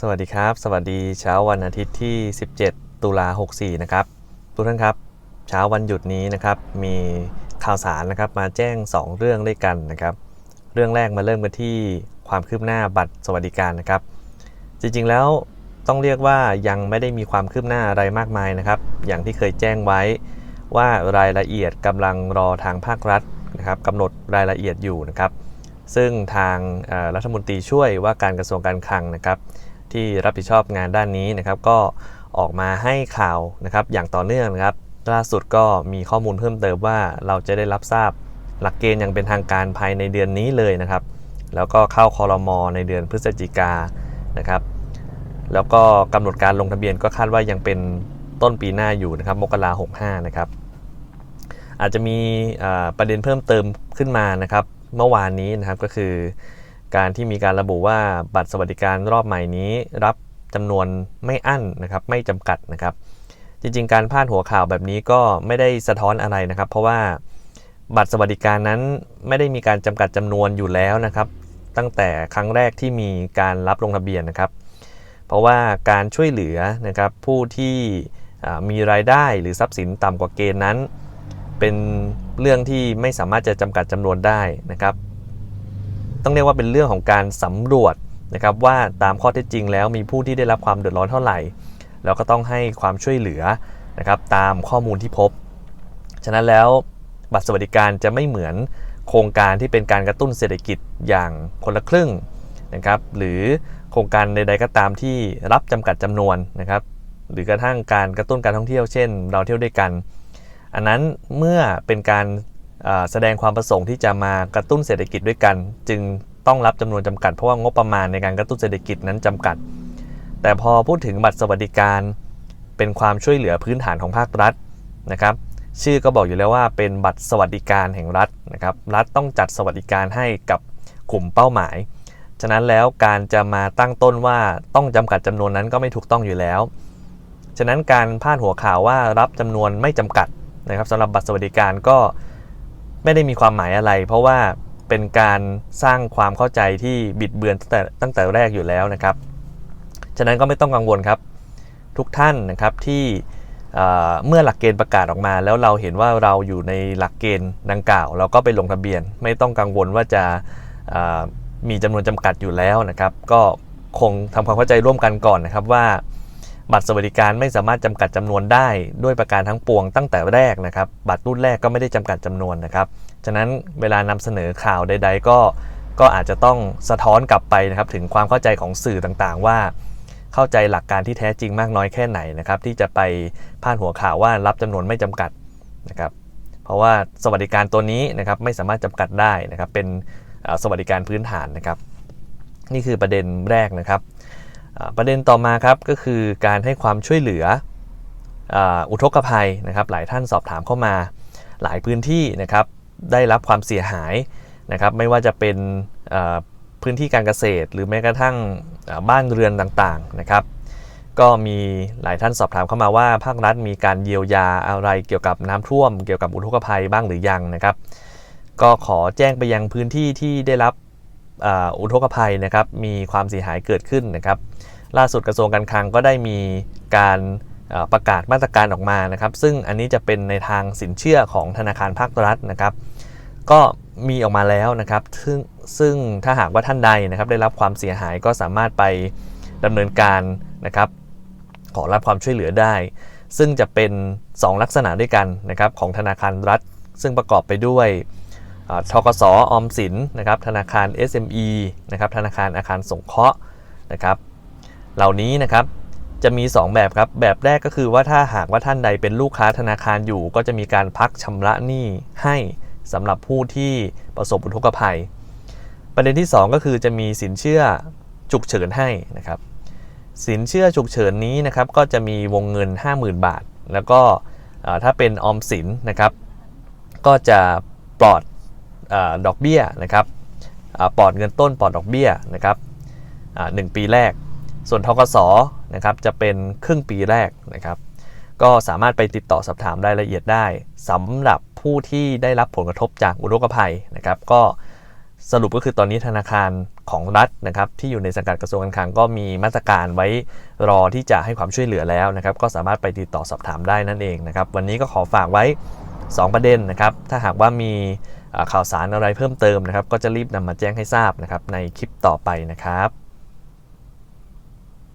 สวัสดีครับ สวัสดีเช้าวันอาทิตย์ที่ 17 ตุลา64 นะครับ ทุกท่านครับ เช้าวันหยุดนี้นะครับ มีข่าวสารนะครับมาแจ้ง 2 เรื่องด้วยกันนะครับ เรื่องแรกมาเริ่มกันที่ความคืบหน้าบัตรสวัสดิการนะครับ จริงๆแล้วต้องเรียกว่ายังไม่ได้มีความคืบหน้าอะไรมากมายนะครับ อย่างที่เคยแจ้งไว้ว่ารายละเอียดกำลังรอทางภาครัฐนะครับกำหนดรายละเอียดอยู่นะครับ ซึ่งทางรัฐมนตรีช่วยว่าการกระทรวงการคลังนะครับ ที่รับผิดชอบงานด้านนี้นะครับ ก็ออกมาให้ข่าวนะครับ อย่างต่อเนื่องนะครับ ล่าสุดก็มีข้อมูลเพิ่มเติมว่าเราจะได้รับทราบหลักเกณฑ์อย่างเป็นทางการภายในเดือนนี้เลยนะครับ แล้วก็เข้าคอรมอในเดือนพฤศจิกานะครับ แล้วก็กำหนดการลงทะเบียนก็คาดว่ายังเป็นต้นปีหน้าอยู่นะครับ มกราหกห้านะครับ อาจจะมีประเด็นเพิ่มเติมขึ้นมานะครับ เมื่อวานนี้นะครับก็คือ การที่มีการระบุว่าบัตรสวัสดิการรอบใหม่นี้ รับจำนวนไม่อั้นนะครับไม่จำกัดนะครับ จริงๆ การพาดหัวข่าวแบบนี้ก็ไม่ได้สะท้อนอะไรนะครับ เพราะว่าบัตรสวัสดิการนั้นไม่ได้มีการจำกัดจำนวนอยู่แล้วนะครับ ตั้งแต่ครั้งแรกที่มีการรับลงทะเบียนนะครับ เพราะว่าการช่วยเหลือนะครับผู้ที่มีรายได้หรือทรัพย์สินต่ำกว่าเกณฑ์นั้น เป็นเรื่องที่ไม่สามารถจะจำกัดจำนวนได้นะครับ ต้องเรียกว่าเป็นเรื่องของการสำรวจนะครับว่าตามข้อเท็จจริงแล้วมีผู้ที่ได้รับความเดือดร้อนเท่าไหร่ แล้วก็ต้องให้ความช่วยเหลือนะครับตามข้อมูลที่พบ ฉะนั้นแล้วบัตรสวัสดิการจะไม่เหมือนโครงการที่เป็นการกระตุ้นเศรษฐกิจอย่างคนละครึ่งนะครับหรือโครงการใดๆก็ตามที่รับจำกัดจำนวนนะครับหรือกระทั่งการกระตุ้นการท่องเที่ยวเช่น เราเที่ยวด้วยกัน อันนั้นเมื่อเป็นการ แสดงความประสงค์ที่จะมากระตุ้นเศรษฐกิจด้วยกัน จึงต้องรับจำนวนจำกัดเพราะว่างบประมาณในการกระตุ้นเศรษฐกิจนั้นจำกัด แต่พอพูดถึงบัตรสวัสดิการ เป็นความช่วยเหลือพื้นฐานของภาครัฐนะครับชื่อก็บอกอยู่แล้วว่าเป็นบัตรสวัสดิการแห่งรัฐนะครับรัฐต้องจัดสวัสดิการให้กับกลุ่มเป้าหมาย ฉะนั้นแล้วการจะมาตั้งต้นว่าต้องจำกัดจำนวนนั้นก็ไม่ถูกต้องอยู่แล้ว ฉะนั้นการพาดหัวข่าวว่ารับจำนวนไม่จำกัดนะครับสำหรับบัตรสวัสดิการก็ ไม่ได้มีความหมายอะไร เพราะว่าเป็นการสร้างความเข้าใจที่บิดเบือนตั้งแต่ตั้งแต่แรกอยู่แล้วนะครับ ฉะนั้นก็ไม่ต้องกังวลครับ ทุกท่านนะครับที่เเมื่อหลักเกณฑ์ประกาศออกมา แล้วเราเห็นว่าเราอยู่ในหลักเกณฑ์ดังกล่าว เราก็ไปลงทะเบียน ไม่ต้องกังวลว่าจะมีจำนวนจำกัดอยู่แล้วนะครับ ก็คงทำความเข้าใจร่วมกันก่อนนะครับว่า บัตรสวัสดิการไม่สามารถจำกัดจำนวนได้ด้วยประการทั้งปวงตั้งแต่แรกนะครับ บัตรรุ่นแรกก็ไม่ได้จำกัดจำนวนนะครับ ฉะนั้นเวลานำเสนอข่าวใด ๆ ก็ก็อาจจะต้องสะท้อนกลับไปนะครับถึงความเข้าใจของสื่อต่างๆ ว่า เข้าใจหลักการที่แท้จริงมากน้อยแค่ไหนนะครับ ที่จะไปพาดหัวข่าวว่ารับจำนวนไม่จำกัดนะครับ เพราะว่าสวัสดิการตัวนี้นะครับไม่สามารถจำกัดได้นะครับ เป็นสวัสดิการพื้นฐานนะครับ นี่คือประเด็นแรกนะครับ ประเด็นต่อมาครับก็คือการให้ความช่วยเหลืออุทกภัยนะครับ หลายท่านสอบถามเข้ามา หลายพื้นที่นะครับได้รับความเสียหายนะครับไม่ว่าจะเป็นพื้นที่การเกษตร หรือแม้กระทั่งบ้านเรือนต่างๆนะครับ ก็มีหลายท่านสอบถามเข้ามาว่าภาครัฐมีการเยียวยาอะไรเกี่ยวกับน้ำท่วม เกี่ยวกับอุทกภัยบ้างหรือยังนะครับ ก็ขอแจ้งไปยังพื้นที่ที่ได้รับอุทกภัยนะครับมีความเสียหายเกิดขึ้นนะครับ ล่าสุดกระทรวงการคลังก็ได้มีการประกาศมาตรการออกมานะครับ ซึ่งอันนี้จะเป็นในทางสินเชื่อของธนาคารภาครัฐนะครับ ก็มีออกมาแล้วนะครับ ซึ่งซึ่งถ้าหากว่าท่านใดนะครับ ได้รับความเสียหายก็สามารถไปดำเนินการนะครับ ขอรับความช่วยเหลือได้ ซึ่งจะเป็น 2 ลักษณะด้วยกันนะครับของธนาคารรัฐ ซึ่งประกอบไปด้วยทกสออมสินนะครับ ธนาคาร SME นะครับ ธนาคารอาคารสงเคราะห์นะครับ เหล่านี้นะครับจะมี 2 แบบครับ แบบแรกก็คือว่าถ้าหากว่าท่านใดเป็นลูกค้าธนาคารอยู่ ก็จะมีการพักชำระหนี้ให้สำหรับผู้ที่ประสบอุทกภัย ประเด็นที่ 2 ก็คือจะมีสินเชื่อฉุกเฉินให้นะครับ สินเชื่อฉุกเฉินนี้นะครับก็จะมีวงเงิน 50,000 บาท แล้วก็ถ้าเป็นออมสินนะครับ ก็จะปลอดอดอกเบี้ยนะครับอปลอดเงินต้นปลอดดอกเบี้ยนะครับหนึ่งปีแรก ส่วนทกสนะครับจะเป็นครึ่งปีแรกนะครับ ก็สามารถไปติดต่อสอบถามรายละเอียดได้สำหรับผู้ที่ได้รับผลกระทบจากอุทกภัยนะครับ ก็สรุปก็คือตอนนี้ธนาคารของรัฐนะครับที่อยู่ในสังกัดกระทรวงการคลังก็มีมาตรการไว้รอที่จะให้ความช่วยเหลือแล้วนะครับ ก็สามารถไปติดต่อสอบถามได้นั่นเองนะครับ วันนี้ก็ขอฝากไว้ 2 ประเด็นนะครับ ถ้าหากว่ามีข่าวสารอะไรเพิ่มเติมนะครับ ก็จะรีบนำมาแจ้งให้ทราบนะครับในคลิปต่อไปนะครับ